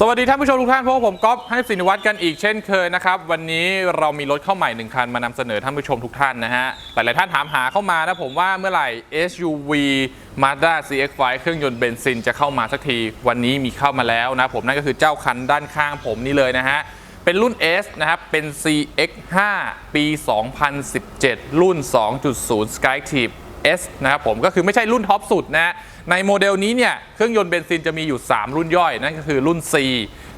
สวัสดีท่านผู้ชมทุกท่านพวกบผมก๊อฟให้สินวัตรกันอีกเช่นเคยนะครับ วันนี้เรามีรถเข้าใหม่หนึ่งคันมานำเสนอท่านผู้ชมทุกท่านนะฮะหลายๆท่านถามหาเข้ามานะผมว่าเมื่อไหร่ SUV Mazda CX-5 เครื่องยนต์เบนซินจะเข้ามาสักที วันนี้มีเข้ามาแล้วนะผมนั่นก็คือเจ้าคันด้านข้างผมนี่เลยนะฮะเป็นรุ่น S นะครับ เป็น CX5 ปี 2017 รุ่น 2.0 Skytip S นะครับผมก็คือไม่ใช่รุ่นท็อปสุดนะ ในโมเดลนี้เนี่ยเครื่องยนต์เบนซินจะมีอยู่ 3 รุ่นย่อย นั่นก็คือรุ่น C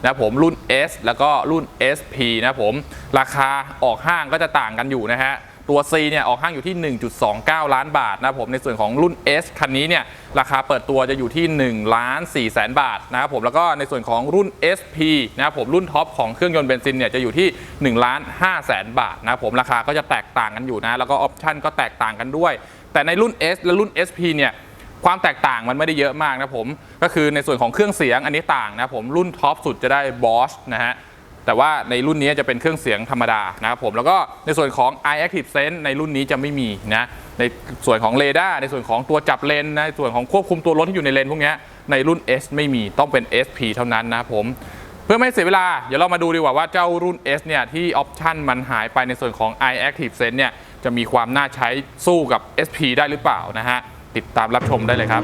นะผมรุ่น S แล้วก็รุ่น SP นะผมราคาออกห้างก็จะต่างกันอยู่นะฮะตัว C เนี่ยออกห้างอยู่ที่ 1.29 ล้านบาทนะผมในส่วนของรุ่น S คันนี้เนี่ยราคาเปิดตัวจะอยู่ที่1ล้าน4แสนบาทนะครับผมแล้วก็ในส่วนของรุ่น SP นะครับผมรุ่นท็อปของเครื่องยนต์เบนซินเนี่ยจะอยู่ที่1ล้าน5แสนบาทนะครับผมราคาก็จะแตกต่างกันอยู่นะแล้วก็ออปชั่นก็แตกต่างกันด้วย แต่ในรุ่น S และรุ่น SP เนี่ย ความแตกต่างมันไม่ได้เยอะมากนะผม ก็คือในส่วนของเครื่องเสียงอันนี้ต่างนะผมรุ่นท็อปสุดจะได้ Bosch นะฮะแต่ว่าในรุ่นนี้จะเป็นเครื่องเสียงธรรมดานะครับผมแล้วก็ในส่วนของ i Active Sense ในรุ่นนี้จะไม่มีนะในส่วนของเรดาร์ในส่วนของตัวจับเลนในส่วนของควบคุมตัวรถที่อยู่ในเลนพวกนี้ในรุ่น S ไม่มีต้องเป็น SP เท่านั้นนะผมเพื่อไม่ให้เสียเวลา เดี๋ยวเรามาดูดีกว่าว่าเจ้ารุ่น S เนี่ยที่ออปชันมันหายไปในส่วนของ i Active Sense เนี่ยจะมีความน่าใช้สู้กับ SP ได้หรือเปล่านะฮะ ติดตามรับชมได้เลยครับ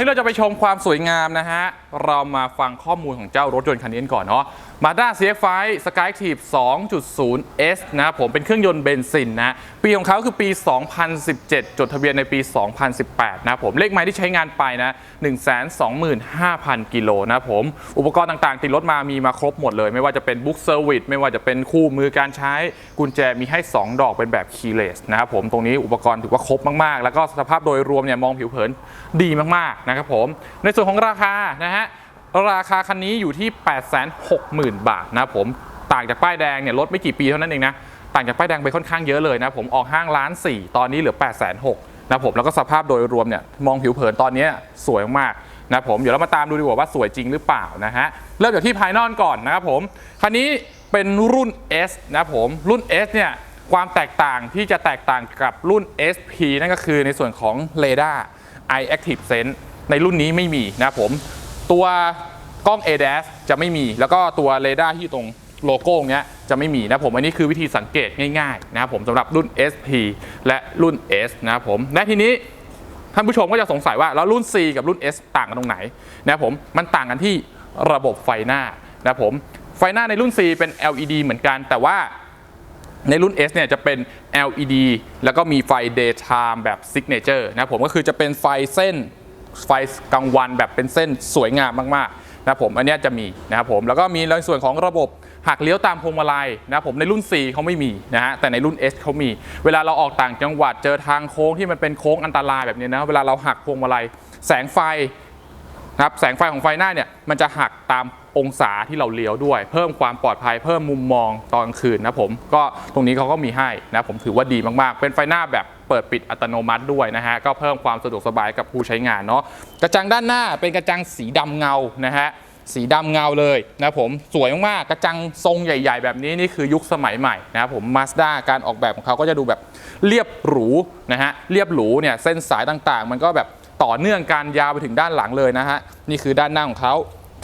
ที่เราจะไปชมความสวยงามนะฮะ เรามาฟังข้อมูลของเจ้ารถยนต์คันนี้กันก่อนเนาะ Mazda CX-5 Skytip 2.0 S นะครับผมเป็นเครื่องยนต์เบนซินนะ ปีของเขาคือปี 2017 จดทะเบียนในปี 2018 นะผมเลขไม้ที่ใช้งานไปนะ 125,000 กิโลนะผม อุปกรณ์ต่างๆ ติดรถมามีมาครบหมดเลย ไม่ว่าจะเป็นบุ๊กเซอร์วิสไม่ว่าจะเป็นคู่มือการใช้กุญแจมีให้ 2 ดอกเป็นแบบคีย์เลสนะครับผมตรงนี้อุปกรณ์ถือว่าครบมากๆ แล้วก็สภาพโดยรวมเนี่ยมองผิวเผินดีมากๆนะครับผมในส่วนของราคานะฮะ ราคาคันนี้อยู่ที่ 860,000 บาทนะผมต่างจากป้ายแดงเนี่ยลดไม่กี่ปีเท่านั้นเองนะต่างจากป้ายแดงไปค่อนข้างเยอะเลยนะผมออกห้างล้าน4ตอนนี้เหลือ 8 6 0 0 0นะผมแล้วก็สภาพโดยรวมเนี่ยมองผิวเผินตอนนี้สวยมากนะผมเดี๋ยวเรามาตามดูดีกว่าว่าสวยจริงหรือเปล่านะฮะเริ่มจากที่ภายนอกก่อนนะครับผมคันนี้เป็นรุ่น S นะผมรุ่น S เนี่ยความแตกต่างที่จะแตกต่างกับรุ่น SP นั่นก็คือในส่วนของเรดาร์ i Active Sense ในรุ่นนี้ไม่มีนะผม ตัวกล้อง ADAS จะไม่มี แล้วก็ตัวเรดาร์ที่อยู่ตรงโลโก้เนี้ยจะไม่มีนะผม อันนี้คือวิธีสังเกตง่ายๆนะครับผมสำหรับรุ่น SP และรุ่น S นะครับผมและทีนี้ท่านผู้ชมก็จะสงสัยว่าแล้วรุ่น C กับรุ่น S ต่างกันตรงไหนนะครับผมมันต่างกันที่ระบบไฟหน้านะครับผมไฟหน้าในรุ่น C เป็น LED เหมือนกัน แต่ว่าในรุ่น S เนี่ยจะเป็น LED แล้วก็มีไฟ daytime แบบ signature นะครับผมก็คือจะเป็นไฟเส้น ไฟกลางวันแบบเป็นเส้นสวยงามมากๆนะผมอันนี้จะมีนะครับผมแล้วก็มีในส่วนของระบบหักเลี้ยวตามพวงมาลัยนะผมในรุ่น C เขาไม่มีนะฮะแต่ในรุ่น S เขามี เวลาเราออกต่างจังหวัดเจอทางโค้งที่มันเป็นโค้งอันตรายแบบนี้นะเวลาเราหักพวงมาลัยแสงไฟนะครับแสงไฟของไฟหน้าเนี่ยมันจะหักตาม องศาที่เราเลี้ยวด้วย เพิ่มความปลอดภัยเพิ่มมุมมองตอนกลางคืนนะผมก็ตรงนี้เขาก็มีให้นะผมถือว่าดีมากๆ เป็นไฟหน้าแบบเปิดปิดอัตโนมัติด้วยนะฮะก็เพิ่มความสะดวกสบายกับผู้ใช้งานเนาะกระจังด้านหน้าเป็นกระจังสีดำเงานะฮะสีดำเงาเลยนะผมสวยมากๆกระจังทรงใหญ่ ๆ แบบนี้นี่คือยุคสมัยใหม่นะผมมาสด้าการออกแบบของเขาก็จะดูแบบเรียบหรูนะฮะเรียบหรูเนี่ยเส้นสายต่างๆ มันก็แบบต่อเนื่องการยาวไปถึงด้านหลังเลยนะฮะนี่คือด้านหน้าของเขา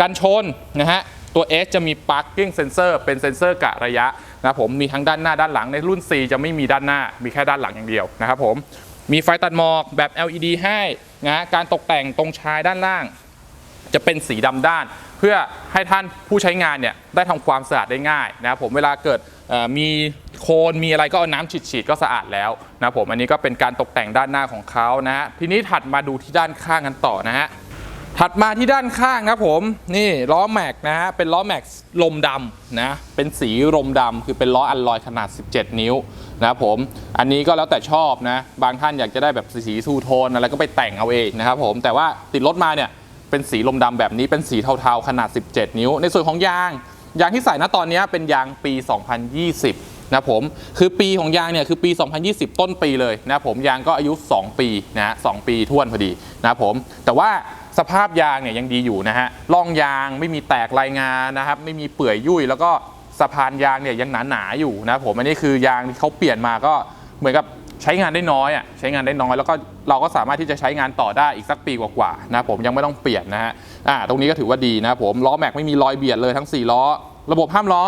กันชนนะฮะตัว S จะมี parking sensor เป็นเซ็นเซอร์กะระยะนะผมมีทั้งด้านหน้าด้านหลังในรุ่น C จะไม่มีด้านหน้า มีแค่ด้านหลังอย่างเดียวนะครับผมมีไฟตัดหมอกแบบ LED ให้นะการตกแต่งตรงชายด้านล่าง จะเป็นสีดำด้าน เพื่อให้ท่านผู้ใช้งานเนี่ยได้ทำความสะอาดได้ง่ายนะครับผมเวลาเกิดมีโคลนมีอะไรก็เอาน้ำฉีดๆก็สะอาดแล้วนะครับผมอันนี้ก็เป็นการตกแต่งด้านหน้าของเขานะฮะทีนี้ถัดมาดูที่ด้านข้างกันต่อนะฮะ ถัดมาที่ด้านข้างนะครับผมนี่ล้อแม็กนะฮะเป็นล้อแม็กลมดำนะเป็นสีลมดำคือเป็นล้ออัลลอยขนาด 17 นิ้วนะครับผมอันนี้ก็แล้วแต่ชอบนะบางท่านอยากจะได้แบบสีทูโทนอะไรก็ไปแต่งเอาเองนะครับผมแต่ว่าติดรถมาเนี่ยเป็นสีลมดำแบบนี้เป็นสีเทาๆขนาด 17 นิ้ว ในส่วนของยาง ยางที่ใส่ณตอนนี้เป็นยางปี 2020 นะผมคือปีของยางเนี่ยคือปี 2020 ต้นปีเลยนะผมยางก็อายุ 2 ปีนะฮะสองปีท้วนพอดีนะผมแต่ว่า สภาพยางเนี่ยยังดีอยู่นะฮะล่องยางไม่มีแตกรายงานนะครับไม่มีเปื่อยยุ่ย แล้วก็สะพานยางเนี่ยยังหนาๆอยู่นะผมอันนี้คือยางที่เขาเปลี่ยนมาก็เหมือนกับใช้งานได้น้อยอะใช้งานได้น้อยแล้วก็เราก็สามารถที่จะใช้งานต่อได้อีกสักปีกว่าๆนะผมยังไม่ต้องเปลี่ยนนะฮะอ่าตรงนี้ก็ถือว่าดีนะผมล้อแม็กไม่มีรอยเบียดเลยทั้ง 4 ล้อ ระบบห้ามล้อ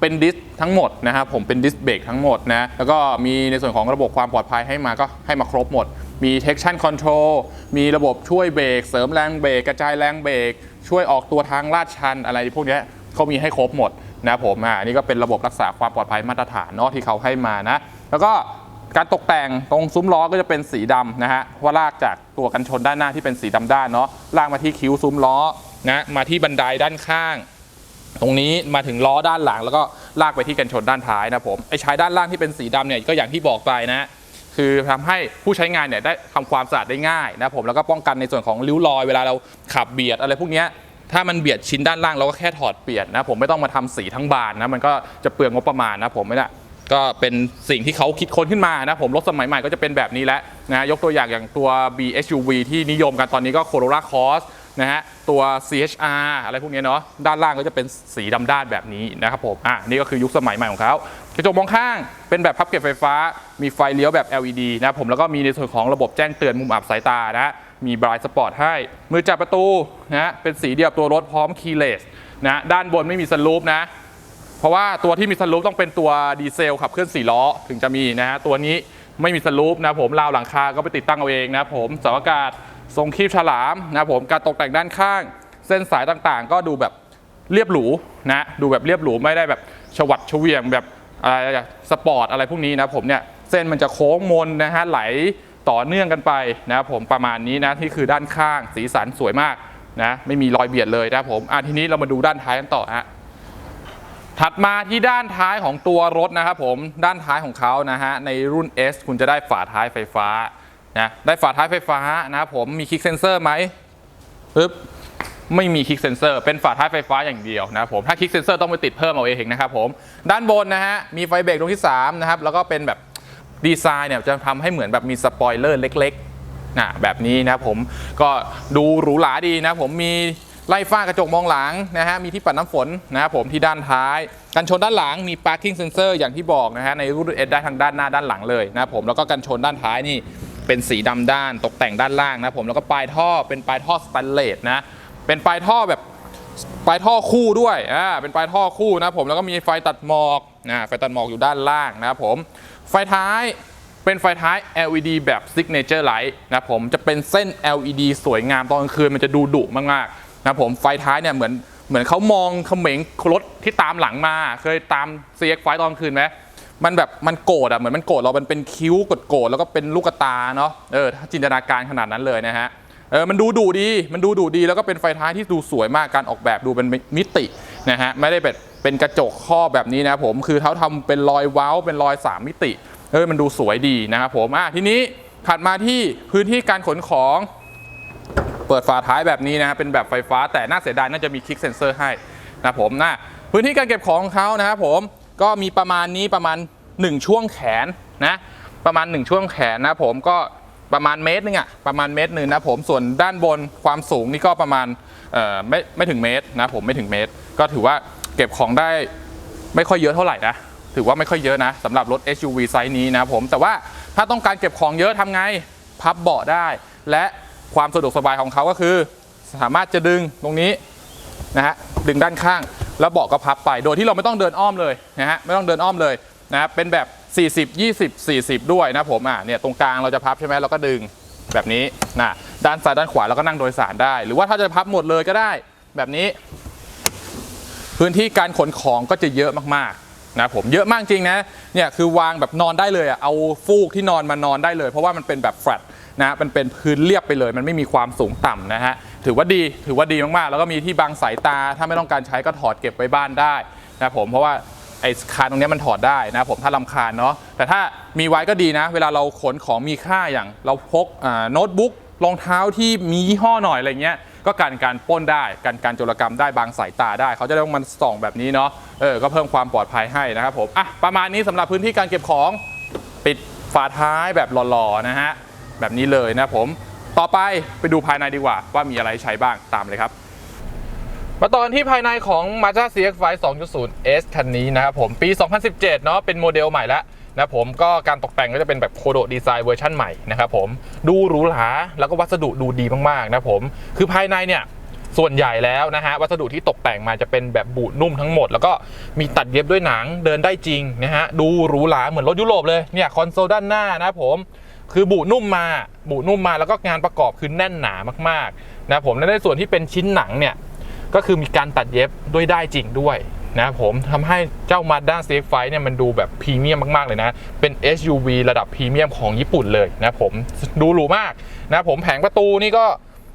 เป็นดิสทั้งหมดนะครับผมเป็นดิสเบรกทั้งหมดนะแล้วก็มีในส่วนของระบบความปลอดภัยให้มาก็ให้มาครบหมด มี traction control มีระบบช่วยเบรก เสริมแรงเบรกกระจายแรงเบรก ช่วยออกตัวทางลาดชันอะไรพวกนี้เขามีให้ครบหมดนะผมอ่านนี้ก็เป็นระบบรักษาความปลอดภัยมาตรฐานเนาะที่เขาให้มานะ แล้วก็การตกแต่งตรงซุ้มล้อก็จะเป็นสีดำนะฮะเพราะว่าลากจากตัวกันชนด้านหน้าที่เป็นสีดำด้านเนาะลากมาที่คิ้วซุ้มล้อนะมาที่บันไดด้านข้าง ตรงนี้มาถึงล้อด้านหลัง แล้วก็ลากไปที่กันชนด้านท้ายนะผมไอ้ชายด้านล่างที่เป็นสีดำเนี่ยก็อย่างที่บอกไปนะ คือทำให้ผู้ใช้งานเนี่ยได้ทำความสะอาดได้ง่ายนะผมแล้วก็ป้องกันในส่วนของริ้วรอยเวลาเราขับเบียดอะไรพวกนี้ถ้ามันเบียดชิ้นด้านล่างเราก็แค่ถอดเปลี่ยนนะผมไม่ต้องมาทำสีทั้งบานนะมันก็จะเปลืองงบประมาณนะผมไม่ได้ก็เป็นสิ่งที่เขาคิดค้นขึ้นมานะผมรถสมัยใหม่ก็จะเป็นแบบนี้แล้วนะยกตัวอย่างอย่างตัว BSUV ที่นิยมกันตอนนี้ก็ Corolla Cross นะฮะตัว CHR อะไรพวกนี้เนาะด้านล่างก็จะเป็นสีดำด้านแบบนี้นะครับผมอะนี่ก็คือยุคสมัยใหม่ของเขากระจกมองข้าง เป็นแบบพับเก็บไฟฟ้า มีไฟเลี้ยวแบบ LED นะผมแล้วก็มีในส่วนของระบบแจ้งเตือนมุมอับสายตานะมีบรายสปอร์ตให้ มือจับประตูนะเป็นสีเดียวกับตัวรถพร้อมคีย์เลสนะด้านบนไม่มีสลูปนะ เพราะว่าตัวที่มีสลูปต้องเป็นตัวดีเซลขับเคลื่อน4ล้อถึงจะมีนะฮะตัวนี้ไม่มีสลูปนะผมราวหลังคาก็ไปติดตั้งเอาเองนะผมเสาอากาศทรงคีบฉลามนะผมการตกแต่งด้านข้าง เส้นสายต่างๆ ก็ดูแบบเรียบหรูนะดูแบบเรียบหรูไม่ได้แบบฉวัดเฉวียงแบบ อะไรสปอร์ตอะไรพวกนี้นะผมเนี่ยเส้นมันจะโค้งมนนะฮะไหลต่อเนื่องกันไปนะครับผมประมาณนี้นะที่คือด้านข้างสีสันสวยมากนะไม่มีรอยเบียดเลยนะครับผมอะทีนี้เรามาดูด้านท้ายกันต่อฮะถัดมาที่ด้านท้ายของตัวรถนะครับผมด้านท้ายของเขานะฮะในรุ่น S คุณจะได้ฝาท้ายไฟฟ้านะได้ฝาท้ายไฟฟ้านะครับผมมีคลิกเซนเซอร์ไหมปึ๊บ ไม่มีคลิกเซนเซอร์เป็นฝาท้ายไฟฟ้าอย่างเดียวนะครับผมถ้าคลิกเซนเซอร์ต้องไปติดเพิ่มเอาเองนะครับผมด้านบนนะฮะมีไฟเบรกดวงที่3นะครับแล้วก็เป็นแบบดีไซน์เนี่ยจะทำให้เหมือนแบบมีสปอยเลอร์เล็กๆนะแบบนี้นะครับผมก็ดูหรูหราดีนะผมมีไล่ฝ้ากระจกมองหลังนะฮะมีที่ปัดน้ำฝนนะครับผมที่ด้านท้ายกันชนด้านหลังมี parking sensor อย่างที่บอกนะฮะในรุ่น S ได้ทางด้านหน้าด้านหลังเลยนะครับผมแล้วก็กันชนด้านท้ายนี่เป็นสีดำด้านตกแต่งด้านล่างนะผมแล้วก็ปลายท่อเป็นปลายท่อสแตนเลสนะ เป็นปลายท่อแบบปลายท่อคู่ด้วยอ่าเป็นปลายท่อคู่นะผมแล้วก็มีไฟตัดหมอกนะไฟตัดหมอกอยู่ด้านล่างนะครับผมไฟท้ายเป็นไฟท้าย LED แบบ Signature Light นะผมจะเป็นเส้น LED สวยงามตอนกลางคืนมันจะดูดุมากๆนะผมไฟท้ายเนี่ยเหมือนเหมือนเขามองเขม็งรถที่ตามหลังมา เคยตาม CX ไฟตอนกลางคืนไหมมันแบบมันโกรธอะเหมือนมันโกรธเรามันเป็นคิ้วโกรธๆแล้วก็เป็นลูกตาเนาะเออถ้าจินตนาการขนาดนั้นเลยนะฮะ เออมันดูดุดี มันดูดุดีแล้วก็เป็นไฟท้ายที่ดูสวยมากการออกแบบดูเป็นมิตินะฮะไม่ได้เป็นเป็นกระจกครอแบบนี้นะผมคือเขาทำเป็นรอยเว้าเป็นรอยสามมิติเออมันดูสวยดีนะครับผมอะทีนี้ถัดมาที่พื้นที่การขนของเปิดฝาท้ายแบบนี้นะฮะเป็นแบบไฟฟ้าแต่น่าเสียดายน่าจะมีคลิกเซนเซอร์ให้นะผมนะพื้นที่การเก็บของของเขานะครับผมก็มีประมาณนี้ประมาณ 1 ช่วงแขนนะประมาณ 1 ช่วงแขนนะผมก็ ประมาณเมตรนึงอะประมาณเมตรหนึ่งนะผมส่วนด้านบนความสูงนี่ก็ประมาณไม่ไม่ถึงเมตรนะผมไม่ถึงเมตร ก็ถือว่าเก็บของได้ไม่ค่อยเยอะเท่าไหร่นะถือว่าไม่ค่อยเยอะนะสำหรับรถ SUV ไซส์นี้นะผมแต่ว่าถ้าต้องการเก็บของเยอะทำไงพับเบาะได้ และความสะดวกสบายของเขาก็คือ สามารถจะดึงตรงนี้นะฮะดึงด้านข้าง แล้วเบาะก็พับไป โดยที่เราไม่ต้องเดินอ้อมเลยนะฮะไม่ต้องเดินอ้อมเลยนะเป็นแบบ 40 20 40 ด้วยนะผมอะเนี่ยตรงกลางเราจะพับใช่ไหมเราก็ดึงแบบนี้นะด้านซ้ายด้านขวาเราก็นั่งโดยสารได้ หรือว่าถ้าจะพับหมดเลยก็ได้แบบนี้ พื้นที่การขนของก็จะเยอะมากๆนะผมเยอะมากจริงนะเนี่ยคือวางแบบนอนได้เลยอะเอาฟูกที่นอนมานอนได้เลย เพราะว่ามันเป็นแบบแฟลตนะมันเป็นพื้นเรียบไปเลย มันไม่มีความสูงต่ำนะฮะถือว่าดีถือว่าดีมากๆ แล้วก็มีที่บังสายตา ถ้าไม่ต้องการใช้ก็ถอดเก็บไว้บ้านได้นะผมเพราะว่า ไอ้คานตรงนี้มันถอดได้นะผมถ้าลำคาญเนาะแต่ถ้ามีไว้ก็ดีนะ เวลาเราขนของมีค่าอย่างเราพกอ่าโน้ตบุ๊กรองเท้าที่มียี่ห้อหน่อยอะไรเงี้ยก็กันการป้นได้กันการโจรกรรมได้บางสายตาได้ เขาจะต้องมันส่องแบบนี้เนาะเออก็เพิ่มความปลอดภัยให้นะครับผมอะประมาณนี้สำหรับพื้นที่การเก็บของปิดฝาท้ายแบบหล่อๆนะฮะแบบนี้เลยนะผม ต่อไปไปดูภายในดีกว่าว่ามีอะไรใช้บ้างตามเลยครับ มาตอนที่ภายในของ Mazda CX-5 2.0 S คันนี้นะครับผมปี 2017 เนาะเป็นโมเดลใหม่แล้วนะผมก็การตกแต่งก็จะเป็นแบบโคโดดีไซน์เวอร์ชันใหม่นะครับผมดูหรูหราแล้วก็วัสดุดูดีมากๆนะผมคือภายในเนี่ยส่วนใหญ่แล้วนะฮะวัสดุที่ตกแต่งมาจะเป็นแบบบูดนุ่มทั้งหมด แล้วก็มีตัดเย็บด้วยหนังเดินได้จริงนะฮะดูหรูหราเหมือนรถยุโรปเลยเนี่ยคอนโซลด้านหน้านะผมคือบุนุ่มมาบุนุ่มมาแล้วก็งานประกอบคือแน่นหนามากๆนะผมและในส่วนที่เป็นชิ้นหนังเนี่ย ก็คือมีการตัดเย็บด้วยได้จริงด้วยนะผมทำให้เจ้า Mazda CX-5 เนี่ยมันดูแบบพรีเมียมมาก ๆ เลยนะ เป็น SUV ระดับพรีเมียมของญี่ปุ่นเลยนะผมดูหรูมากนะผมแผงประตูนี่ก็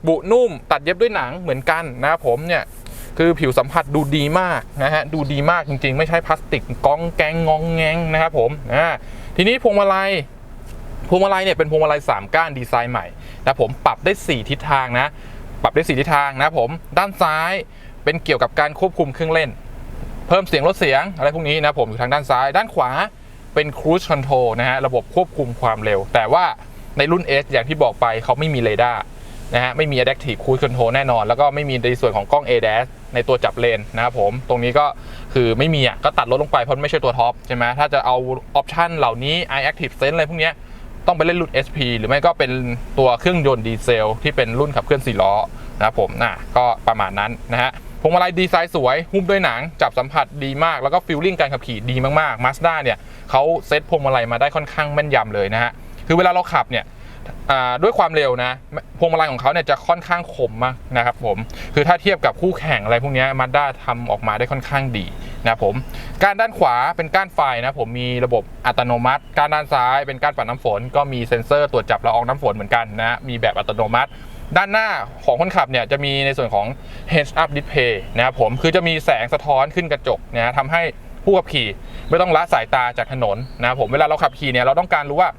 บุนุ่มตัดเย็บด้วยหนังเหมือนกันนะผมเนี่ยคือผิวสัมผัสดูดีมากนะฮะดูดีมากจริง ๆ ไม่ใช่พลาสติกก้องแกงงองแงงนะครับผมอ่าทีนี้พวงมาลัยพวงมาลัยเนี่ยเป็นพวงมาลัย3ก้านดีไซน์ใหม่นะผมปรับได้ 4 ทิศทางนะ ปรับได้4ทิศทางนะผม ด้านซ้ายเป็นเกี่ยวกับการควบคุมเครื่องเล่น เพิ่มเสียงลดเสียงอะไรพวกนี้นะผมอยู่ทางด้านซ้าย ด้านขวาเป็น Cruise Control นะฮะระบบควบคุมความเร็ว แต่ว่าในรุ่น S อย่างที่บอกไปเขาไม่มีเรดาร์นะฮะไม่มี Adaptive Cruise Control แน่นอน แล้วก็ไม่มีในส่วนของกล้อง ADAS ในตัวจับเลนนะครับผม ตรงนี้ก็คือไม่มีอะก็ตัดลดลงไปเพราะไม่ใช่ตัวท็อปใช่ไหมถ้าจะเอาออปชันเหล่านี้ iActive Sense อะไรพวกเนี้ย ต้องไปเล่นรุ่น SP หรือไม่ก็เป็นตัวเครื่องยนต์ดีเซลที่เป็นรุ่นขับเคลื่อน4ล้อนะครับผมนะก็ประมาณนั้นนะฮะพวงมาลัยดีไซน์สวยหุ้มด้วยหนัง จับสัมผัสดีมาก แล้วก็ฟิลลิ่งการขับขี่ดีมากๆ Mazda เนี่ยเขาเซ็ตพวงมาลัยมาได้ค่อนข้างแม่นยำเลยนะฮะคือเวลาเราขับเนี่ยด้วยความเร็วนะพวงมาลัยของเขาเนี่ยจะค่อนข้างคมมากนะครับผมคือถ้าเทียบกับคู่แข่งอะไรพวกนี้ Mazda ทำออกมาได้ค่อนข้างดี นะผมการด้านขวาเป็นก้านไฟนะผมมีระบบอัตโนมัติการด้านซ้ายเป็นก้านปัดน้ำฝน ก็มีเซ็นเซอร์ตรวจจับละอองน้ำฝนเหมือนกันนะมีแบบอัตโนมัติ ด้านหน้าของคนขับเนี่ยจะมีในส่วนของ heads up display นะครับผมคือจะมีแสงสะท้อนขึ้นกระจกนะทำให้ผู้ขับขี่ไม่ต้องละสายตาจากถนนนะครับผมเวลาเราขับขี่เนี่ยเราต้องการรู้ว่า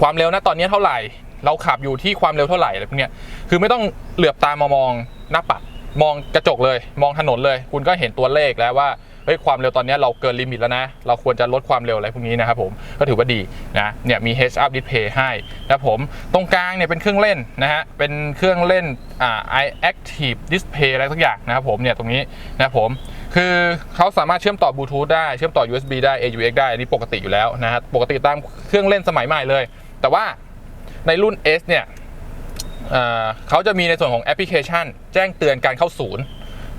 ความเร็วนะตอนนี้เท่าไหร่ เราขับอยู่ที่ความเร็วเท่าไหร่อะไรพวกเนี้ยคือไม่ต้องเหลือบตามามองหน้าปัด มองกระจกเลย มองถนนเลย คุณก็เห็นตัวเลขแล้วว่าเฮ้ยความเร็วตอนนี้เราเกินลิมิตแล้วนะ เราควรจะลดความเร็วอะไรพวกนี้นะครับผม ก็ถือว่าดีนะเนี่ยมี heads up display ให้นะผม ตรงกลางเนี่ยเป็นเครื่องเล่นนะฮะ เป็นเครื่องเล่นอ่า i active display อะไรสักอย่างนะครับผมเนี่ยตรงนี้นะครับผม คือเขาสามารถเชื่อมต่อบลูทูธได้ เชื่อมต่อ USB ได้ AUX ได้ อันนี้ปกติอยู่แล้วนะฮะ ปกติตามเครื่องเล่นสมัยใหม่เลย แต่ว่าในรุ่น S เนี่ย เขาจะมีในส่วนของแอปพลิเคชัน แจ้งเตือนการเข้าศูนย์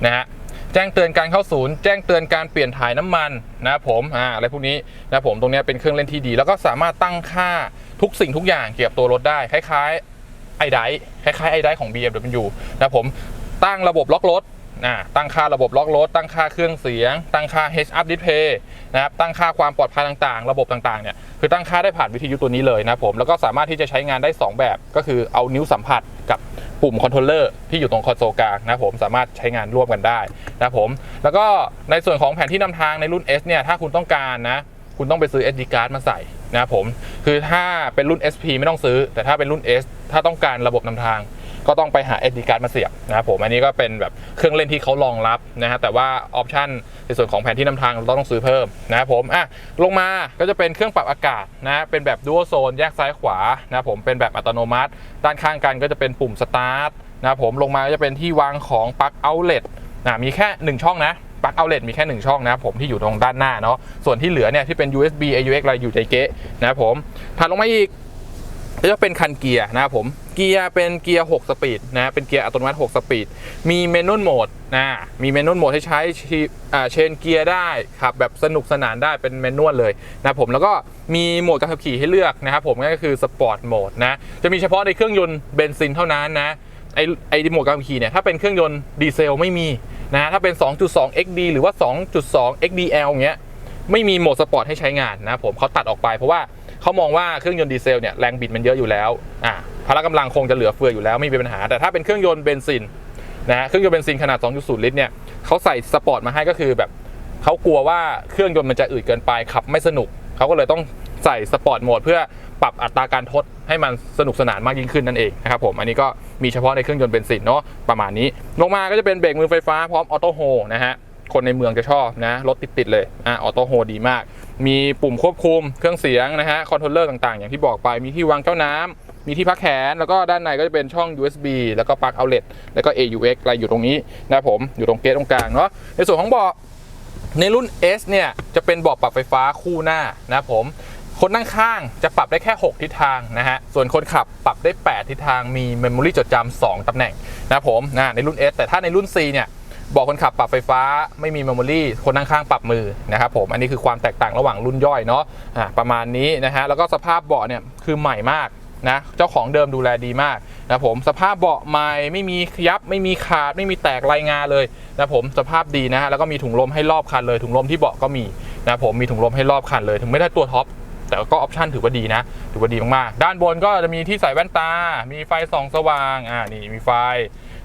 นะฮะแจ้งเตือนการเข้าศูนย์ แจ้งเตือนการเปลี่ยนถ่ายน้ำมันนะครับผมอ่าอะไรพวกนี้นะครับผมตรงนี้เป็นเครื่องเล่นที่ดี แล้วก็สามารถตั้งค่าทุกสิ่งทุกอย่างเกี่ยวกับตัวรถได้ คล้ายๆไอไดคล้ายๆไอไดของ BMW นะครับผมตั้งระบบล็อกรถ ตั้งค่าระบบล็อกรถ ตั้งค่าเครื่องเสียง ตั้งค่า head Up Display นะครับ ตั้งค่าความปลอดภัยต่างๆ ระบบต่างๆ เนี่ย คือตั้งค่าได้ผ่านวิทยุตัวนี้เลยนะผม แล้วก็สามารถที่จะใช้งานได้ 2 แบบ ก็คือเอานิ้วสัมผัสกับปุ่มคอนโทรลเลอร์ที่อยู่ตรงคอนโซลกลางนะผมสามารถใช้งานร่วมกันได้นะผม แล้วก็ในส่วนของแผนที่นำทางในรุ่น S เนี่ย ถ้าคุณต้องการนะ คุณต้องไปซื้อ SD card มาใส่นะผม คือถ้าเป็นรุ่น SP ไม่ต้องซื้อ แต่ถ้าเป็นรุ่น S ถ้าต้องการระบบนำทาง ก็ต้องไปหา SD card มาเสียบนะครับผม อันนี้ก็เป็นแบบเครื่องเล่นที่เขารองรับนะฮะแต่ว่าออปชันในส่วนของแผนที่นำทางเราต้องซื้อเพิ่มนะครับผมอะลงมาก็จะเป็นเครื่องปรับอากาศนะเป็นแบบ dual zone แยกซ้ายขวานะครับผมเป็นแบบอัตโนมัติ ด้านข้างกันก็จะเป็นปุ่ม start นะครับผมลงมาก็จะเป็นที่วางของปลั๊ก outlet นะมีแค่ 1 ช่องนะปลั๊ก outlet มีแค่ 1 ช่องนะครับผมที่อยู่ตรงด้านหน้าเนาะส่วนที่เหลือเนี่ยที่เป็น USB AUX อะไรอยู่ในเก๊ะนะครับผมถัดลงมาอีก จะเป็นคันเกียร์นะครับผมเกียร์เป็นเกียร์ 6 สปีดนะเป็นเกียร์อัตโนมัติ 6 สปีด มีเมนูโหมดนะมีเมนูโหมดให้ใช้เชนเกียร์ได้ขับแบบสนุกสนานได้เป็นเมนูเลยนะครับผมแล้วก็มีโหมดการขับขี่ให้เลือกนะครับผมนั่นก็คือสปอร์ตโหมดนะจะมีเฉพาะในเครื่องยนต์เบนซินเท่านั้นนะไอไอโหมดการขับขี่เนี่ยถ้าเป็นเครื่องยนต์ดีเซลไม่มีนะถ้าเป็น 2.2 XD หรือว่า 2.2 XDL อย่างเงี้ยไม่มีโหมดสปอร์ตให้ใช้งานนะครับผมเขาตัดออกไปเพราะว่า เขามองว่าเครื่องยนต์ดีเซลเนี่ยแรงบิดมันเยอะอยู่แล้วอ่าพละกำลังคงจะเหลือเฟืออยู่แล้วไม่มีปัญหา แต่ถ้าเป็นเครื่องยนต์เบนซินนะฮะเครื่องยนต์เบนซินขนาด 2.0 ลิตรเนี่ยเขาใส่สปอร์ตมาให้ก็คือแบบเขากลัวว่าเครื่องยนต์มันจะอืดเกินไปขับไม่สนุกเขาก็เลยต้องใส่สปอร์ตโหมดเพื่อปรับอัตราการทดให้มันสนุกสนานมากยิ่งขึ้นนั่นเองนะครับผมอันนี้ก็มีเฉพาะในเครื่องยนต์เบนซินเนาะประมาณนี้ ลงมาก็จะเป็นเบรกมือไฟฟ้าพร้อมออโต้โฮนะฮะ คนในเมืองจะชอบนะรถติดๆเลยอะออโต้โฮดีมาก มีปุ่มควบคุมเครื่องเสียงนะฮะคอนโทรลเลอร์ต่างๆ อย่างที่บอกไปมีที่วางแก้วน้ำมีที่พักแขน แล้วก็ด้านในก็จะเป็นช่อง USB แล้วก็ปลั๊กเอาเล t แล้วก็ AUX อะไรอยู่ตรงนี้นะผมอยู่ตรงเกตตรงกลางเนาะในส่วนของเบาะในรุ่น S เนี่ยจะเป็นเบาะปรับไฟฟ้าคู่หน้านะผมคนนั่งข้างจะปรับได้แค่ 6 ทิศทางนะฮะ ส่วนคนขับปรับได้ 8 ทิศทาง มีเมมโมรีจดจำ 2 ตำแหน่งนะผมนะในรุ่น S แต่ถ้าในรุ่น C เนี่ย บอกคนขับปรับไฟฟ้าไม่มีเมมโมรีคนนั่งข้างปรับมือนะครับผมอันนี้คือความแตกต่างระหว่างรุ่นย่อยเนาะะประมาณนี้นะฮะแล้วก็สภาพเบาะเนี่ยคือใหม่มากนะเจ้าของเดิมดูแลดีมากนะผมสภาพเบาะใหม่ไม่มียับไม่มีขาดไม่มีแตกรายงานเลยนะผมสภาพดีนะฮะแล้วก็มีถุงลมให้รอบคันเลย ถุงลมที่เบาะก็มีนะผมมีถุงลมให้รอบคันเลย ถึงไม่ได้ตัวท็อปแต่ก็ออปชั่นถือว่าดีนะถือว่าดีมากๆ ด้านบนก็จะมีที่ใส่แว่นตา มีไฟส่องสว่างอ่านี่มีไฟ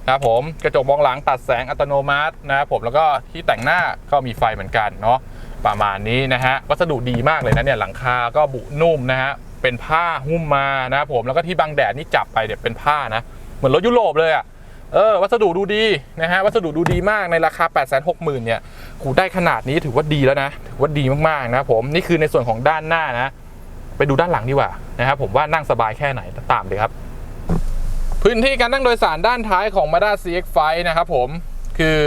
นะครับผมกระจกมองหลังตัดแสงอัตโนมัตินะครับผมแล้วก็ที่แต่งหน้าก็มีไฟเหมือนกันเนาะประมาณนี้นะฮะวัสดุดีมากเลยนะเนี่ยหลังคาก็บุนุ่มนะฮะเป็นผ้าหุ้มมานะครับผมแล้วก็ที่บังแดดนี่จับไปเนี่ยเป็นผ้านะเหมือนรถยุโรปเลยอะ่ะเออวัสดุดูดีนะฮะวัสดุดูดีมากในราคา 8 6 0 0 0 0เนี่ยหูได้ขนาดนี้ถือว่าดีแล้วนะถือว่าดีมากๆนะผมนี่คือในส่วนของด้านหน้านะ ไปดูด้านหลังดีกว่านะครับผมว่านั่งสบายแค่ไหนตามเลยครับ พื้นที่การนั่งโดยสารด้านท้ายของ Mazda CX-5 นะครับผมคือ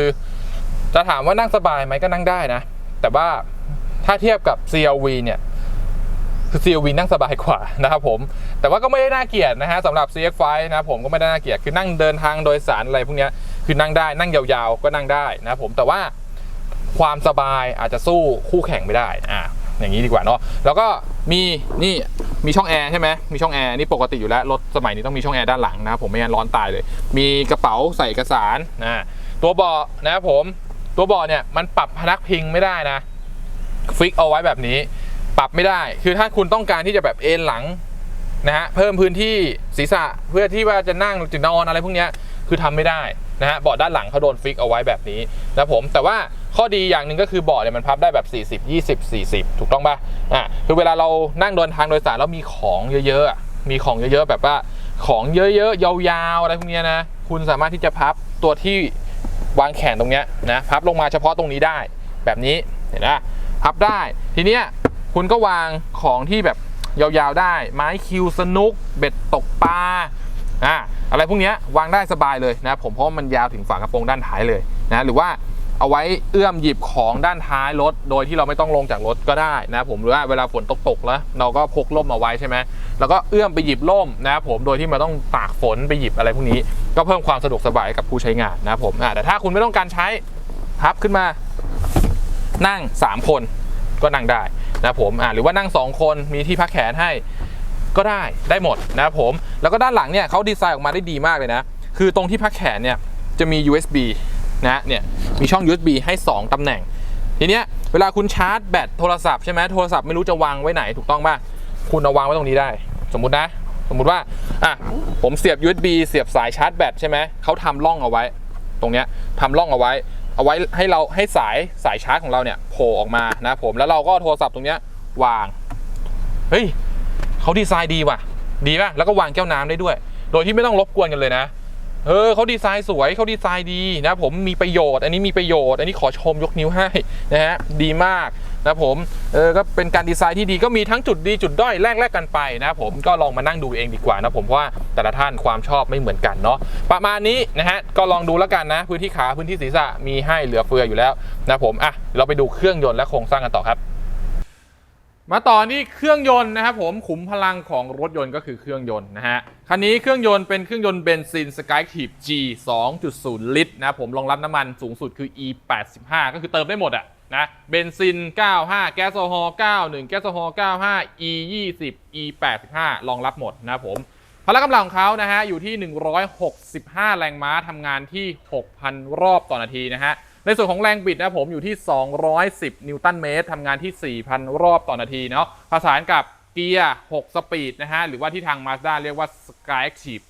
จะถามว่านั่งสบายไหมก็นั่งได้นะ แต่ว่าถ้าเทียบกับ CRV เนี่ยคือ CRV นั่งสบายกว่านะครับผม แต่ว่าก็ไม่ได้น่าเกลียดนะฮะสำหรับ CX5 นะครับผมก็ไม่ได้น่าเกลียดคือนั่งเดินทางโดยสารอะไรพวกนี้คือนั่งได้นั่งยาวๆก็นั่งได้นะครับผมแต่ว่าความสบายอาจจะสู้คู่แข่งไม่ได้อ่าอย่างนี้ดีกว่าเนาะแล้วก็มีนี่ มีช่องแอร์ใช่ไหมมีช่องแอร์นี่ปกติอยู่แล้วรถสมัยนี้ต้องมีช่องแอร์ด้านหลังนะครับผมไม่งั้นร้อนตายเลย มีกระเป๋าใส่เอกสารนะตัวเบาะนะครับผมตัวเบาะเนี่ยมันปรับพนักพิงไม่ได้นะฟิกเอาไว้แบบนี้ปรับไม่ได้ คือถ้าคุณต้องการที่จะแบบเอนหลังนะฮะเพิ่มพื้นที่ศีรษะเพื่อที่ว่าจะนั่งหรือจะนอนอะไรพวกนี้คือทำไม่ได้นะฮะเบาะด้านหลังเขาโดนฟิกเอาไว้แบบนี้นะผมแต่ว่า ข้อดีอย่างหนึ่งก็คือเบาะเนี่ยมันพับได้แบบ 40 20 40 ถูกต้องป่ะอะคือเวลาเรานั่งเดินทางโดยสารแล้วมีของเยอะๆมีของเยอะๆแบบว่าของเยอะๆยาวๆอะไรพวกเนี้ยนะคุณสามารถที่จะพับตัวที่วางแขนตรงเนี้ยนะพับลงมาเฉพาะตรงนี้ได้ แบบนี้เห็นไหมพับได้ทีเนี้ยคุณก็วางของที่แบบยาวๆได้ ไม้คิวสนุก เบ็ดตกปลาอะอะไรพวกเนี้ยวางได้สบายเลยนะผมเพราะมันยาวถึงฝากระโปรงด้านท้ายเลยนะหรือว่า เอาไว้เอื้อมหยิบของด้านท้ายรถ โดยที่เราไม่ต้องลงจากรถก็ได้นะผมหรือว่าเวลาฝนตกตกแล้ว เราก็พกร่มเอาไว้ใช่ไหมแล้วก็เอื้อมไปหยิบร่มนะครับผมโดยที่ไมันต้องตากฝนไปหยิบอะไรพวกนี้ ก็เพิ่มความสะดวกสบายกับผู้ใช้งานนะผมแต่ถ้าคุณไม่ต้องการใช้พับขึ้นมา นั่ง 3 คนก็นั่งได้นะผมหรือว่านั่ง 2 คนมีที่พักแขนให้ก็ได้ได้หมดนะผมแล้วก็ด้านหลังเนี่ยเขาดีไซน์ออกมาได้ดีมากเลยนะ คือตรงที่พักแขนเนี่ยจะมี USB นะเนี่ยมีช่อง USB ให้ 2 ตำแหน่ง ทีเนี้ยเวลาคุณชาร์จแบตโทรศัพท์ใช่ไหมโทรศัพท์ไม่รู้จะวางไว้ไหนถูกต้องป่ะคุณเอาวางไว้ตรงนี้ได้ สมมุตินะ สมมุติว่าอะผมเสียบ USB เสียบสายชาร์จแบตใช่ไหมเขาทำร่องเอาไว้ ตรงเนี้ยทำร่องเอาไว้ เอาไว้ให้เราให้สายสายชาร์จของเราเนี่ยโผล่ออกมานะผมแล้วเราก็โทรศัพท์ตรงเนี้ยวางเฮ้ยเขาดีไซน์ดีว่ะ ดีป่ะแล้วก็วางแก้วน้ำได้ด้วย โดยที่ไม่ต้องรบกวนกันเลยนะ เออเขาดีไซน์สวยเขาดีไซน์ดีนะผมมีประโยชน์ อันนี้มีประโยชน์ อันนี้ขอชมยกนิ้วให้นะฮะดีมากนะผมเออก็เป็นการดีไซน์ที่ดีก็มีทั้งจุดดีจุดด้อยแลกแลกกันไปนะผมก็ลองมานั่งดูเองดีกว่านะผมเพราะว่าแต่ละท่านความชอบไม่เหมือนกันเนาะประมาณนี้นะฮะก็ลองดูแล้วกันนะ พื้นที่ขาพื้นที่ศีรษะมีให้เหลือเฟืออยู่แล้วนะผมอะเราไปดูเครื่องยนต์และโครงสร้างกันต่อครับ มาต่อที่เครื่องยนต์นะครับผมขุมพลังของรถยนต์ก็คือเครื่องยนต์นะฮะคันนี้เครื่องยนต์เป็นเครื่องยนต์เบนซิน Skyactiv G 2.0 ลิตรนะผมรองรับน้ำมันสูงสุดคือ E 85ก็คือเติมได้หมดอะนะเบนซิน 95 แก๊สโซฮอล์91 แก๊สโซฮอล์95 E 20 E 85รองรับหมดนะผมพละกำลังของเขานะฮะอยู่ที่ 165 แรงม้าทำงานที่ 6,000 รอบต่อนาทีนะฮะ ในส่วนของแรงบิดนะผมอยู่ที่ 210 นิวตันเมตรทำงานที่ 4,000 รอบต่อนาทีเนาะผสานกับเกียร์ 6 สปีดนะฮะ หรือว่าที่ทาง Mazda เรียกว่า Skyactiv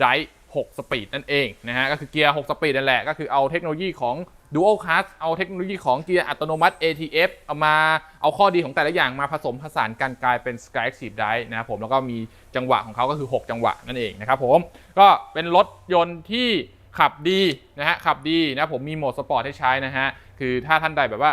Drive 6 สปีดนั่นเองนะฮะ ก็คือเกียร์ 6 สปีดนั่นแหละ ก็คือเอาเทคโนโลยีของ Dual Class เอาเทคโนโลยีของเกียร์อัตโนมัติ ATF เอามาเอาข้อดีของแต่ละอย่างมาผสมผสานกันกลายเป็น Sky Active Drive นะครับผมแล้วก็มีจังหวะของเขาก็คือ 6 จังหวะนั่นเองนะครับผมก็เป็นรถยนต์ที่ ขับดีนะฮะขับดีนะผมมีโหมดสปอร์ตให้ใช้นะฮะคือถ้าท่านใดแบบว่า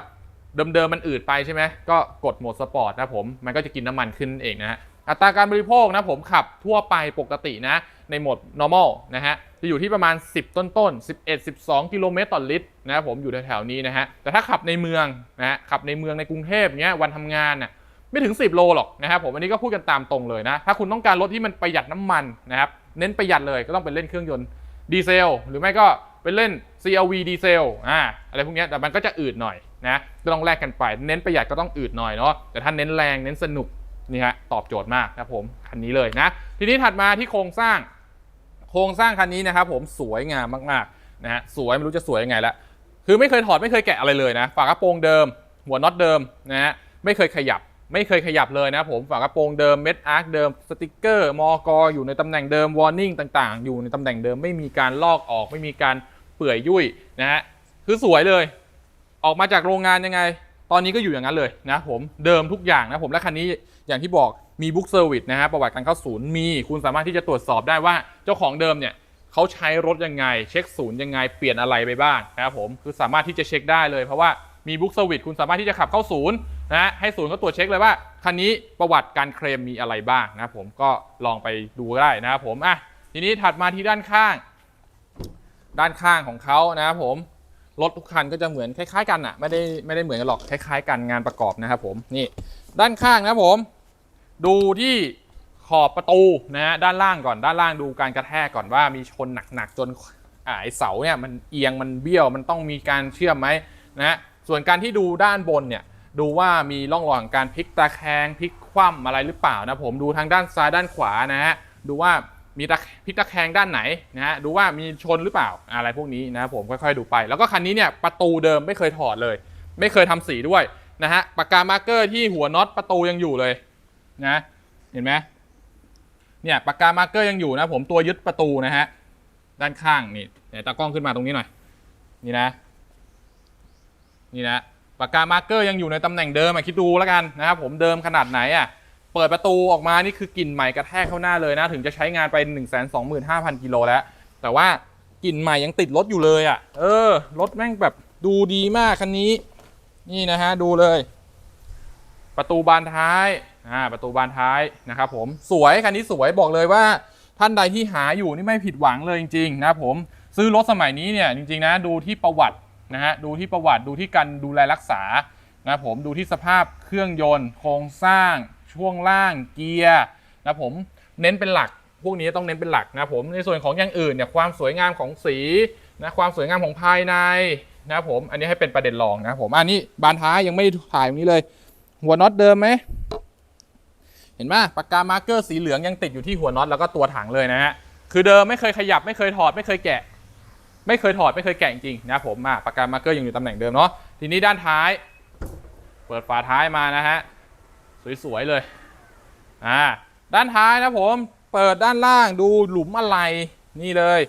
เดิมๆมันอืดไปใช่ไหมก็กดโหมดสปอร์ตนะผมมันก็จะกินน้ำมันขึ้นเองนะฮะอัตราการบริโภคนะผมขับทั่วไปปกตินะในโหมด normal นะฮะจะอยู่ที่ประมาณ 10 ต้นๆ11 12 กิโลเมตรต่อลิตรนะผมอยู่แถวๆนี้นะฮะแต่ถ้าขับในเมืองนะฮะขับในเมืองในกรุงเทพเงี้ยวันทำงานน่ะไม่ถึง 10 โลหรอกนะครับผมอันนี้ก็พูดกันตามตรงเลยนะถ้าคุณต้องการรถที่มันประหยัดน้ำมันนะครับเน้นประหยัดเลยก็ต้องเป็นเล่นเครื่องยนต์ ดีเซลหรือไม่ก็เป็นเล่น CRV ดีเซลอ่าอะไรพวกนี้แต่มันก็จะอืดหน่อยนะต้องแลกกันไป เน้นประหยัดก็ต้องอืดหน่อยเนาะแต่ถ้าเน้นแรงเน้นสนุกนี่ฮะตอบโจทย์มากนะผมคันนี้เลยนะ ทีนี้ถัดมาที่โครงสร้าง โครงสร้างคันนี้นะครับผมสวยงามมากๆนะฮะสวยไม่รู้จะสวยยังไงละคือไม่เคยถอดไม่เคยแกะอะไรเลยนะฝากระโปรงเดิม หัวน็อตเดิมนะฮะไม่เคยขยับ ไม่เคยขยับเลยนะผมฝากระโปรงเดิมเม็ดอาร์คเดิมสติกเกอร์มอกอยู่ในตำแหน่งเดิมวอร์นิ่งต่างๆ อยู่ในตำแหน่งเดิมไม่มีการลอกออกไม่มีการเปื่อยยุ่ยนะฮะคือสวยเลย ออกมาจากโรงงานยังไง ตอนนี้ก็อยู่อย่างนั้นเลยนะผมเดิมทุกอย่างนะผมและคันนี้อย่างที่บอกมีบุ๊กเซอร์วิสนะฮะประวัติการเข้าศูนย์มี คุณสามารถที่จะตรวจสอบได้ว่าเจ้าของเดิมเนี่ยเขาใช้รถยังไง เช็คศูนย์ยังไงเปลี่ยนอะไรไปบ้างนะครับผมคือสามารถที่จะเช็คได้เลยเพราะว่า มีบุ๊กเซอร์วิสคุณสามารถที่จะขับเข้าศูนย์นะฮะให้ศูนย์เขาตรวจเช็คเลยว่าคันนี้ประวัติการเคลมมีอะไรบ้างนะผมก็ลองไปดูได้นะครับผมอะทีนี้ถัดมาที่ด้านข้าง ด้านข้างของเขานะครับผมรถทุกคันก็จะเหมือนคล้าย ๆ กันอะไม่ได้ไม่ได้เหมือนกันหรอกคล้าย ๆ กันงานประกอบนะครับผมนี่ด้านข้างนะผม ดูที่ขอบประตูนะฮะด้านล่างก่อนด้านล่างดูการกระแทกก่อนว่ามีชนหนักๆจนไอเสาเนี่ยมันเอียงมันเบี้ยวมันต้องมีการเชื่อมไหมนะฮะ ส่วนการที่ดูด้านบนเนี่ยดูว่ามีร่องรอยของการพลิกตะแคงพลิกคว่ำอะไรหรือเปล่านะผมดูทางด้านซ้ายด้านขวานะฮะดูว่ามีตะพลิกตะแคงด้านไหนนะฮะดูว่ามีชนหรือเปล่าอะไรพวกนี้นะผมค่อยๆดูไป แล้วก็คันนี้เนี่ยประตูเดิมไม่เคยถอดเลย ไม่เคยทำสีด้วยนะฮะปากกามาร์เกอร์ที่หัวน็อตประตูยังอยู่เลยนะเห็นไหมเนี่ยปากกามาร์เกอร์ยังอยู่นะผมตัวยึดประตูนะฮะด้านข้างนี่เดี๋ยวตากล้องขึ้นมาตรงนี้หน่อยนี่นะ นี่นะปากกามาร์กเกอร์ยังอยู่ในตำแหน่งเดิมอะคิดดูแล้วกันนะครับผมเดิมขนาดไหนอะเปิดประตูออกมานี่คือกลิ่นใหม่กระแทกเข้าหน้าเลยนะ ถึงจะใช้งานไป 1 2 5 0 0 0 กิโลแล้ว แต่ว่ากลิ่นใหม่ยังติดรถอยู่เลยอะเออ รถแม่งแบบดูดีมากคันนี้ นี่นะฮะ ดูเลย ประตูบานท้าย อ่า ประตูบานท้ายนะครับผม สวย คันนี้สวยบอกเลยว่า ท่านใดที่หาอยู่นี่ไม่ผิดหวังเลยจริงๆนะครับผม ซื้อรถสมัยนี้เนี่ยจริงๆนะดูที่ประวัติ นะฮะดูที่ประวัติดูที่การดูแลรักษานะผมดูที่สภาพเครื่องยนต์ โครงสร้าง ช่วงล่างเกียร์นะผมเน้นเป็นหลัก พวกนี้ต้องเน้นเป็นหลักนะผมในส่วนของอย่างอื่นเนี่ยความสวยงามของสีนะความสวยงามของภายในนะผมอันนี้ให้เป็นประเด็นรองนะผมอันนี้บานท้ายยังไม่ถ่ายตรงนี้เลย หัวน็อตเดิมไหมเห็นไหมปากกามาร์กเกอร์สีเหลืองยังติดอยู่ที่หัวน็อตแล้วก็ตัวถังเลยนะฮะคือเดิมไม่เคยขยับไม่เคยถอดไม่เคยแกะ ไม่เคยถอดไม่เคยแกะจริงๆนะผมมาปากกามาร์เกอร์ยังอยู่ตำแหน่งเดิมเนาะทีนี้ด้านท้าย เปิดฝาท้ายมานะฮะสวยๆเลยอ่าด้านท้ายนะผมเปิดด้านล่างดูหลุมอะไรนี่เลย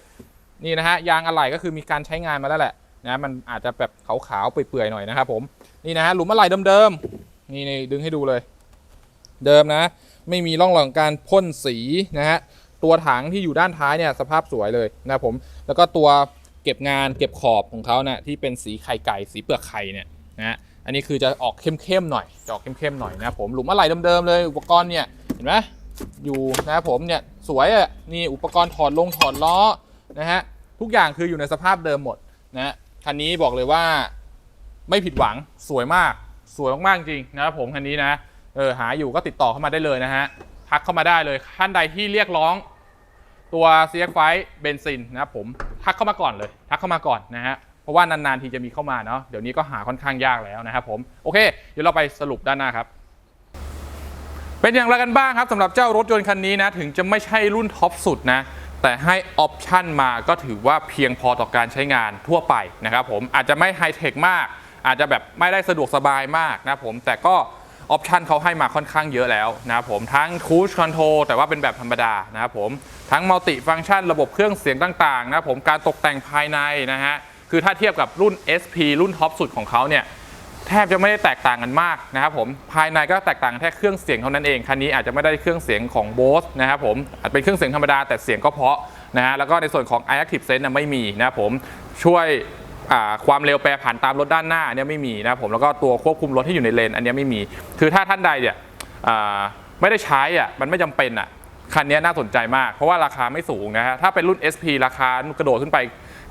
นี่นะฮะยางอะไหล่ก็คือมีการใช้งานมาแล้วแหละนะมันอาจจะแบบขาวๆเปื่อยๆหน่อยนะครับผมนี่นะฮะหลุมอะไหล่เดิมๆนี่นี่ดึงให้ดูเลย เดิมนะ ไม่มีร่องรอยของการพ่นสีนะฮะตัวถังที่อยู่ด้านท้ายเนี่ยสภาพสวยเลยนะผมแล้วก็ตัว เก็บงานเก็บขอบของเขานะที่เป็นสีไข่ไก่สีเปลือกไข่เนี่ยนะฮะอันนี้คือจะออกเข้มๆหน่อยจะออกเข้มๆหน่อยนะผมหลุมอะไหล่เดิมๆเลยอุปกรณ์เนี่ยเห็นไหมอยู่นะผมเนี่ยสวยอะนี่อุปกรณ์ถอดลงถอดล้อนะฮะทุกอย่างคืออยู่ในสภาพเดิมหมดนะฮะคันนี้บอกเลยว่าไม่ผิดหวังสวยมากสวยมากๆจริงนะครับผมคันนี้นะเออหาอยู่ก็ติดต่อเข้ามาได้เลยนะฮะทักเข้ามาได้เลยท่านใดที่เรียกร้อง ตัว CX5 เบนซินนะครับผมทักเข้ามาก่อนเลย ทักเข้ามาก่อนนะฮะเพราะว่านานๆทีจะมีเข้ามาเนาะเดี๋ยวนี้ก็หาค่อนข้างยากแล้วนะครับผมโอเค เดี๋ยวเราไปสรุปด้านหน้าครับเป็นอย่างไรกันบ้างครับสำหรับเจ้ารถยนต์คันนี้นะถึงจะไม่ใช่รุ่นท็อปสุดนะแต่ให้ออปชั่นมาก็ถือว่าเพียงพอต่อการใช้งานทั่วไปนะครับผมอาจจะไม่ไฮเทคมาก อาจจะแบบไม่ได้สะดวกสบายมากนะครับผมแต่ก็ ออปชันเขาให้มาค่อนข้างเยอะแล้วนะครับผมทั้ง Cruise Control แต่ว่าเป็นแบบธรรมดานะครับผมทั้งมัลติฟัง c t ชันระบบเครื่องเสียงต่างๆนะครับผมการตกแต่งภายในนะฮะคือถ้าเทียบกับรุ่น SP รุ่นท็อปสุดของเขาเนี่ยแทบจะไม่ได้แตกต่างกันมากนะครับผมภายในก็แตกต่างแค่เครื่องเสียงเท่านั้นเองคันนี้อาจจะไม่ได้เครื่องเสียงของ Bose นะครับผมอาจเป็นเครื่องเสียงธรรมดาแต่เสียงก็เพาะนะฮะแล้วก็ในส่วนของ iActive Sense นะไม่มีนะครับผมช่วย ความเร็วแปรผันตามรถด้านหน้าเนี่ยไม่มีนะผมแล้วก็ตัวควบคุมรถที่อยู่ในเลนอันนี้ไม่มี คือถ้าท่านใดเนี่ยไม่ได้ใช้อะมันไม่จำเป็นอะคันนี้น่าสนใจมาก เพราะว่าราคาไม่สูงนะฮะถ้าเป็นรุ่น SP ราคากระโดดขึ้นไป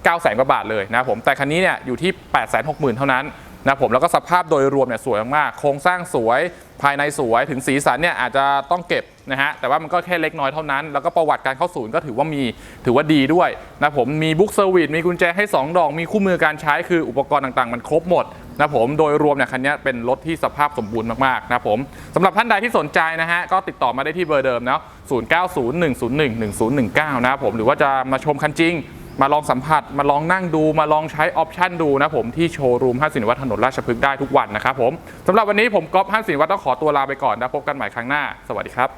9 0 0 0 0กว่าบาทเลยนะผมแต่คันนี้เนี่ยอยู่ที่ 8 6 0 0 0 0 เท่านั้น นะผมแล้วก็สภาพโดยรวมเนี่ยสวยมาก โครงสร้างสวยภายในสวยถึงสีสันเนี่ยอาจจะต้องเก็บนะฮะแต่ว่ามันก็แค่เล็กน้อยเท่านั้น แล้วก็ประวัติการเข้าศูนย์ก็ถือว่ามีถือว่าดีด้วยนะผมมีบุ๊กเซอร์วิสมีกุญแจให้ 2 ดอก มีคู่มือการใช้คืออุปกรณ์ต่างๆ มันครบหมดนะผมโดยรวมเนี่ยคันนี้เป็นรถที่สภาพสมบูรณ์มากๆนะผมสำหรับท่านใดที่สนใจนะฮะก็ติดต่อมาได้ที่เบอร์เดิมเนาะ0901011019 นะครับผมหรือว่าจะมาชมคันจริง มาลองสัมผัส มาลองนั่งดู มาลองใช้ออปชันดูนะผมที่โชว์รูมห้างสินวัฒน์ถนนราชพฤกษ์ได้ทุกวันนะครับผมสำหรับวันนี้ผมก๊อฟห้างสินวัฒน์ต้องขอตัวลาไปก่อนนะพบกันใหม่ครั้งหน้า สวัสดีครับ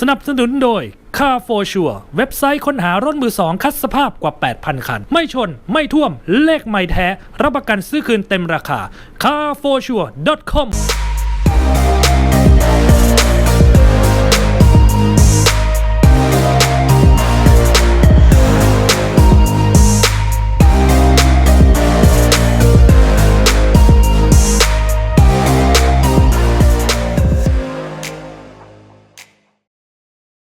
สนับสนุนโดย Car for Sure เว็บไซต์ค้นหารถมือสองคัดสภาพกว่า 8,000 คัน ไม่ชน ไม่ท่วม เลขไม่แท้ รับประกันซื้อคืนเต็มราคา carforsure.com